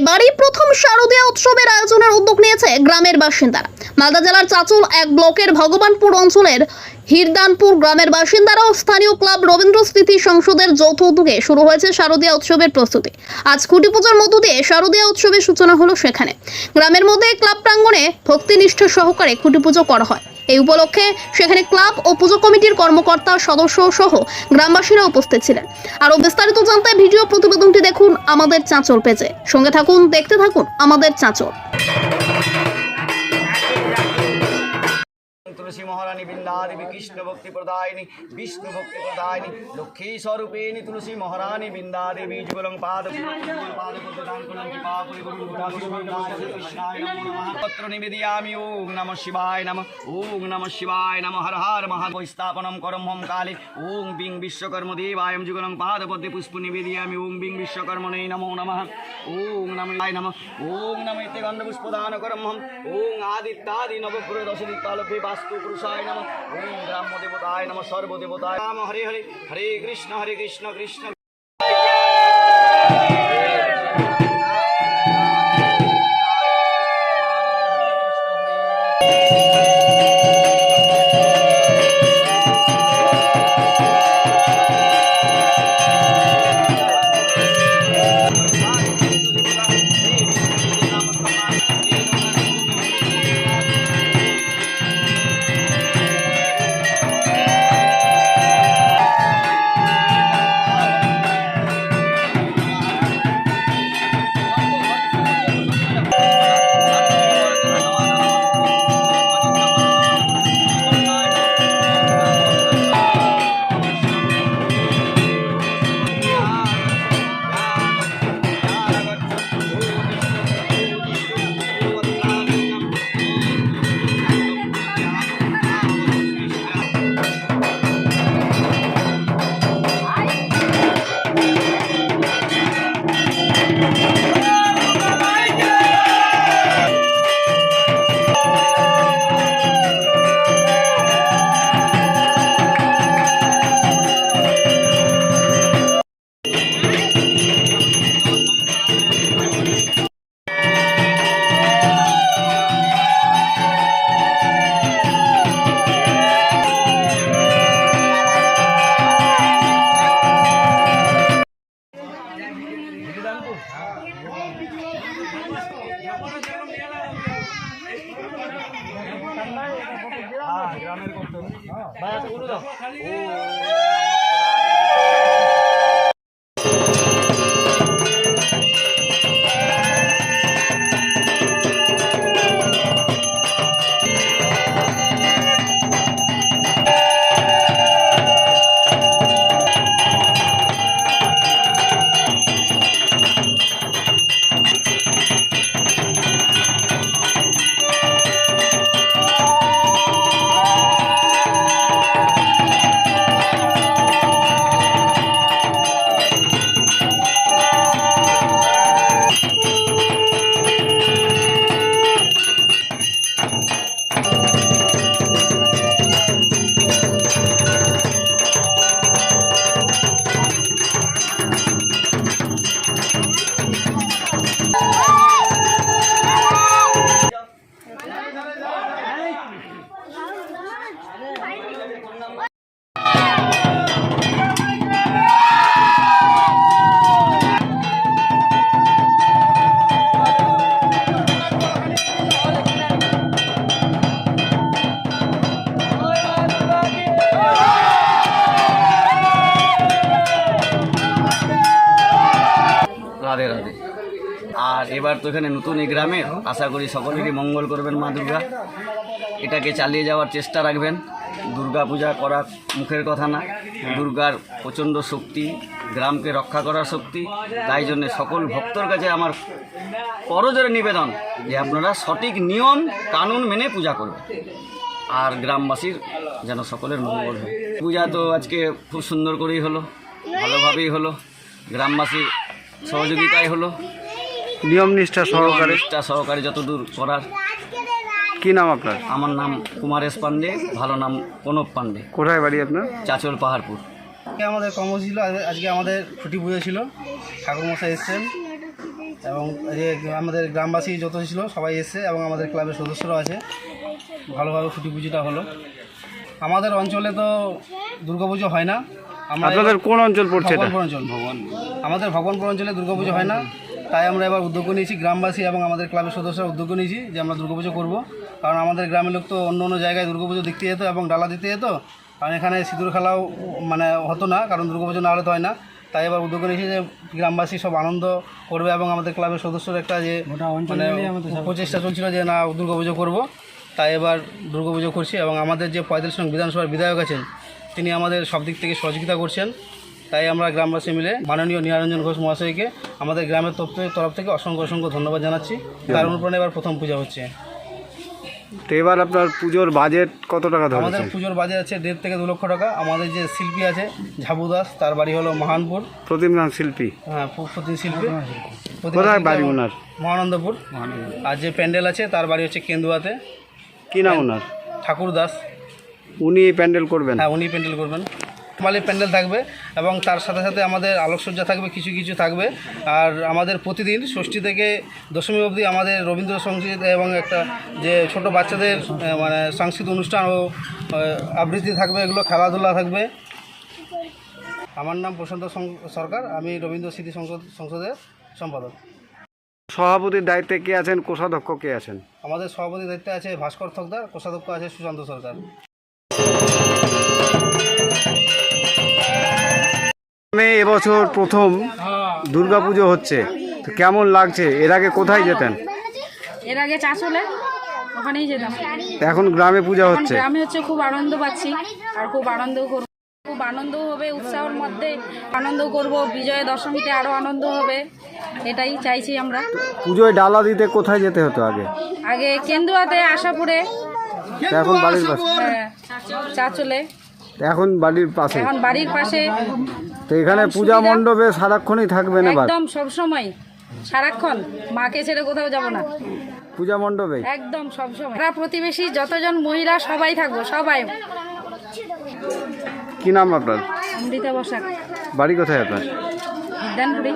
এবারই প্রথম শারদীয় উৎসবের আয়োজনের উদ্যোগ নিয়েছে গ্রামের বাসিন্দারা। মালদা জেলার চাচুল এক ব্লকের ভগবানপুর অঞ্চলের হিরদানপুর গ্রামের বাসিন্দারা ও স্থানীয় ক্লাব রবীন্দ্র স্মৃতি সংসদের যৌথ উদ্যোগে শুরু হয়েছে শারদীয় উৎসবের প্রস্তুতি। আজ খুঁটি পুজোর মধ্য দিয়ে শারদীয় উৎসবের সূচনা হলো সেখানে। গ্রামের মধ্যে ক্লাব প্রাঙ্গণে ভক্তিনিষ্ঠ সহকারে খুঁটি পুজো করা হয়। এই উপলক্ষে সেখানে ক্লাব ও পুজো কমিটির কর্মকর্তা, সদস্য সহ গ্রামবাসীরা উপস্থিত ছিলেন। আরও বিস্তারিত জানতে ভিডিও প্রতিবেদনটি দেখুন আমাদের চাঁচল পেজে। সঙ্গে থাকুন, দেখতে থাকুন আমাদের চাঁচল। মহারানী বৃন্দাদেবী কৃষ্ণ ভক্তি প্রদায়িনী, বিষ্ণু ভক্তি প্রদায়িনী, লক্ষ্মী স্বরূপিণী তুলসী মহারানী বৃন্দাদেবী, যুগলং পাদ নমো নমঃ। পত্র নিবেদয়ামি ওম নমঃ শিবায় নমঃ ওম নমঃ শিবায় নমঃ, হর হর মহাবৈস্থাপনম করম হোম কালে ওম বিং বিশ্বকর্ম দেবায়ম, যুগলং পাদ পদ্মে পুষ্প নিবেদয়ামি ওম বিং বিশ্বকর্মণে নমো নমঃ। ওম নমায় নমঃ ওম নমঃ গন্ধ পুষ্পদান করম হোম। ওম আদিত্যাদি নবগ্রহ দশ দিকালভে বাস্তু পুরুষায় নমঃ। ওম ব্রাহ্ম দেবতায় নমঃ। সর্বদেবতায় রাম হরে হরে হরে কৃষ্ণ হরে কৃষ্ণ কৃষ্ণ গ্রামের কত ভাই আচ্ছা কোনো দাও রাধে রাধে। আর এবার তো এখানে নতুন এই গ্রামের আশা করি সকলেরই মঙ্গল করবেন মা দুর্গা। এটাকে চালিয়ে যাওয়ার চেষ্টা রাখবেন। দুর্গা পূজা করা মুখের কথা না। দুর্গার প্রচণ্ড শক্তি, গ্রামকে রক্ষা করার শক্তি। তাই জন্য সকল ভক্তর কাছে আমার করজোরে নিবেদন যে আপনারা সঠিক নিয়ম, কানুন মেনে পূজা করবেন। আর গ্রামবাসীর যেন সকলের মঙ্গল হয়। পূজা তো আজকে খুব সুন্দর করেই হলো, ভালোভাবেই হলো। গ্রামবাসীর সহযোগিতায় হলো। নিয়ম নিষ্ঠা সহকারে। নিষ্ঠা সহকারে যতদূর করার। কি নাম আপনার? আমার নাম কুমারেশ পান্ডে ভালো নাম প্রণব পান্ডে। কোথায় বাড়ি আপনার? চাচল পাহাড়পুর। আমাদের কর্ম ছিল আজ- আজকে আমাদের ছুটি পুজো ছিল। ঠাকুরমশাই এসছেন এবং যে আমাদের গ্রামবাসী যত ছিল সবাই এসছে এবং আমাদের ক্লাবের সদস্যরাও আছে। ভালোভাবে ছুটি পুজোটা হলো। আমাদের অঞ্চলে তো দুর্গাপুজো হয় না। আপনাদের কোন অঞ্চল পড়ছে এটা? ভগবানপুর অঞ্চল আমাদের ভগবানপুর অঞ্চলে দুর্গাপুজো হয় না তাই আমরা এবার উদ্যোগ নিয়েছি গ্রামবাসী এবং আমাদের ক্লাবের সদস্যরা উদ্যোগ নিয়েছি যে আমরা দুর্গাপুজো করব। কারণ আমাদের গ্রামের লোক তো অন্য অন্য জায়গায় দুর্গাপুজো দেখতে যেত এবং ডালা দিতে যেত কারণ এখানে সিঁদুর খেলাও মানে হতো না কারণ দুর্গাপুজো না হলে তো হয় না। তাই এবার উদ্যোগ নিয়েছি যে গ্রামবাসী সব আনন্দ করবে এবং আমাদের ক্লাবের সদস্যর একটা যে মানে প্রচেষ্টা চলছিল যে না দুর্গাপুজো করব। তাই এবার দুর্গাপুজো করছি এবং আমাদের যে পঁয়তাল্লিশ নং বিধানসভার বিধায়ক আছেন তিনি আমাদের সব দিক থেকে সহযোগিতা করছেন। তাই আমরা গ্রামবাসী মিলে মাননীয় নিরঞ্জন ঘোষ মহাশয়কে আমাদের গ্রামের তরফ থেকে- তরফ থেকে অসংখ্য অসংখ্য ধন্যবাদ জানাচ্ছি। তার অনুপ্রাণে এবার প্রথম পূজা হচ্ছে। তো এবার আপনার পুজোর বাজেট কত টাকা আমাদের পুজোর বাজেট আছে দেড় থেকে দু লক্ষ টাকা। আমাদের যে শিল্পী আছে ঝাবু দাস তার বাড়ি হলো মহানপুর। প্রতিমা শিল্পী? হ্যাঁ প্রতিম শিল্পী। কোথায় বাড়ি ওনার? মহানন্দপুর। আর যে প্যান্ডেল আছে তার বাড়ি হচ্ছে কেন্দুয়াতে। কি নাম ওনার? ঠাকুর দাস। উনি প্যান্ডেল করবেন। হ্যাঁ উনি প্যান্ডেল করবেন। মালির প্যান্ডেল থাকবে এবং তার সাথে সাথে আমাদের আলোকসজ্জা থাকবে কিছু কিছু থাকবে। আর আমাদের প্রতিদিন ষষ্ঠী থেকে দশমী অবধি আমাদের রবীন্দ্রসঙ্গীত এবং একটা যে ছোট বাচ্চাদের মানে সাংস্কৃতিক অনুষ্ঠান ও আবৃত্তি থাকবে এগুলো খেলাধুলা থাকবে। আমার নাম প্রশান্ত সরকার আমি রবীন্দ্র স্মৃতি সংসদ সংসদের সম্পাদক। সভাপতির দায়িত্বে কে আছেন? কোষাধ্যক্ষ কে আছেন? আমাদের সভাপতির দায়িত্বে আছে ভাস্কর থকদার কোষাধ্যক্ষ আছে সুশান্ত সরকার। গ্রামে এবছর প্রথম দুর্গাপুজো হচ্ছে। তো কেমন লাগছে? এর আগে কোথায় যেতেন? এর আগে চাষলে ওখানেই যেতাম। এখন গ্রামে পূজা হচ্ছে? গ্রামে হচ্ছে খুব আনন্দ পাচ্ছি আর খুব আনন্দ করব। খুব আনন্দ হবে উৎসাহের মধ্যে। আনন্দ করব বিজয় দশমীতে আরও আনন্দ হবে। এটাই চাইছি আমরা। পুজোয় ডালা দিতে কোথায় যেতে হতো আগে? আগে কেন্দুয়াতে আশাপুরে। এখন বাড়ির পাশে? হ্যাঁ, চাচলে। এখন বাড়ির পাশে? এখন বাড়ির পাশে। তো এখানে পূজা মণ্ডপে সারাক্ষণই থাকবেন এবার। একদম সব সময় সারাক্ষণ মাকে ছেড়ে কোথাও যাব না। পূজা মণ্ডপে? একদম সব সময় আমরা প্রতিবেশী যতজন মহিলা সবাই থাকব সবাই। কি নাম আপনার? অমৃতা বসাক। বাড়ি কোথায় আপনার? বিদ্যানপুরি